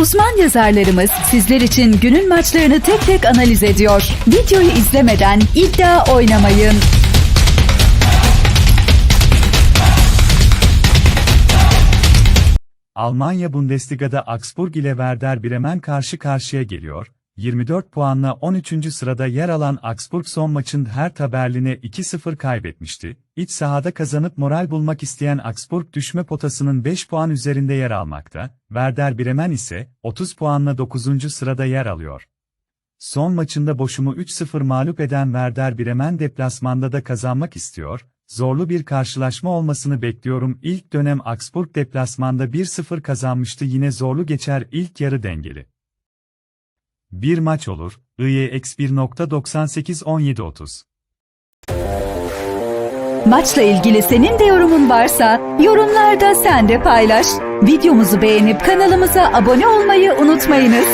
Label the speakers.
Speaker 1: Uzman yazarlarımız sizler için günün maçlarını tek tek analiz ediyor. Videoyu izlemeden iddia oynamayın.
Speaker 2: Almanya Bundesliga'da Augsburg ile Werder Bremen karşı karşıya geliyor. 24 puanla 13. sırada yer alan Augsburg son maçın Hertha Berlin'e 2-0 kaybetmişti. İç sahada kazanıp moral bulmak isteyen Augsburg düşme potasının 5 puan üzerinde yer almakta. Werder Bremen ise 30 puanla 9. sırada yer alıyor. Son maçında boşumu 3-0 mağlup eden Werder Bremen deplasmanda da kazanmak istiyor. Zorlu bir karşılaşma olmasını bekliyorum. İlk dönem Augsburg deplasmanda 1-0 kazanmıştı yine zorlu geçer ilk yarı dengeli. Bir maç olur, IEX 1.98-17-30.
Speaker 1: Maçla ilgili senin de yorumun varsa yorumlarda sen de paylaş. Videomuzu beğenip kanalımıza abone olmayı unutmayınız.